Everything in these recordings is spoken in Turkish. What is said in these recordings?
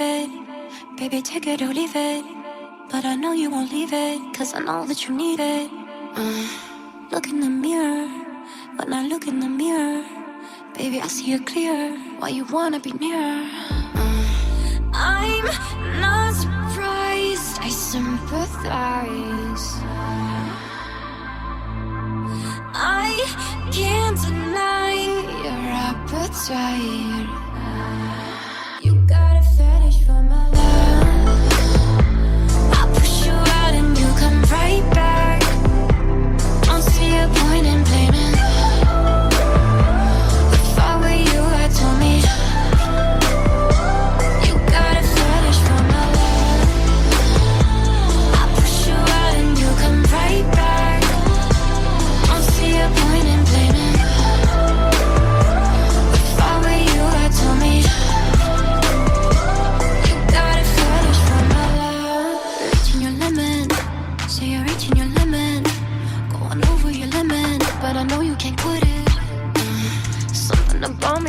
it. Baby, take it or leave it. But I know you won't leave it, cause I know that you need it. Uh, look in the mirror, when I look in the mirror. Baby, I see it clear, why you wanna be near. Uh, I'm not surprised, I sympathize. I can't deny your appetite.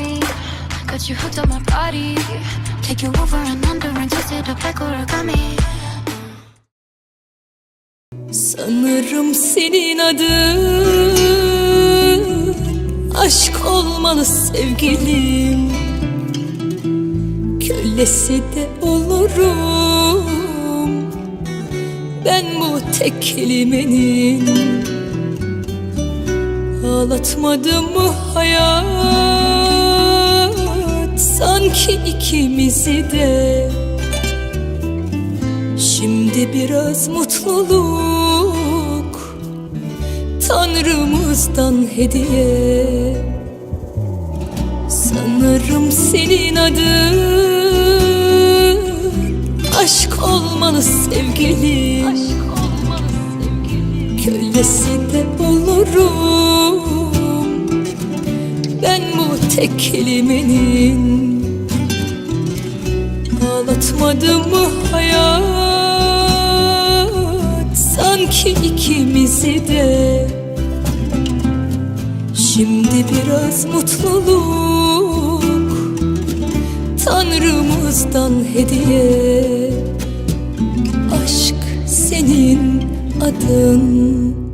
Me got you hooked on my body. Take you over and under and twist it up like origami. Sanırım senin adın Aşk olmalı sevgilim Kölesi de olurum Ben bu tek kelimenin Ağlatmadı mı hayat Sanki ikimizi de. Şimdi biraz mutluluk Tanrımızdan hediye. Sanırım senin adın Aşk olmalı sevgilim. Kölesi de olurum tek kelimenin Ağlatmadı mı hayat? Sanki ikimizi de. Şimdi biraz mutluluk Tanrımızdan hediye. Aşk senin adın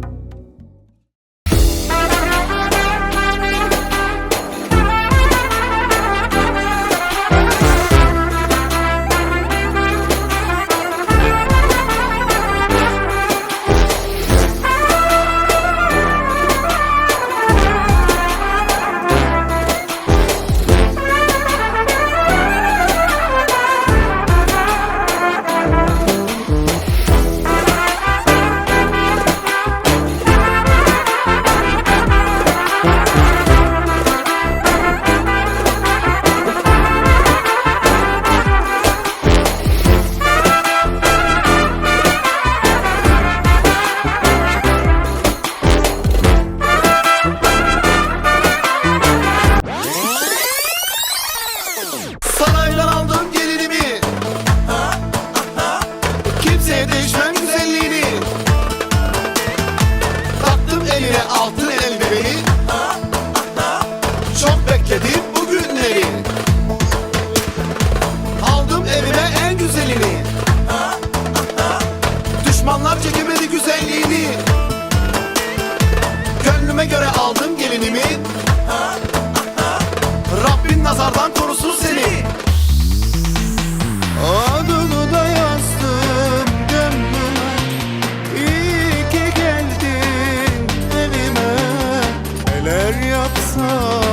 Saraydan aldım nazardan korusun seni. Adını da yazdım gönlüme. İyi ki geldin evime. Neler yapsam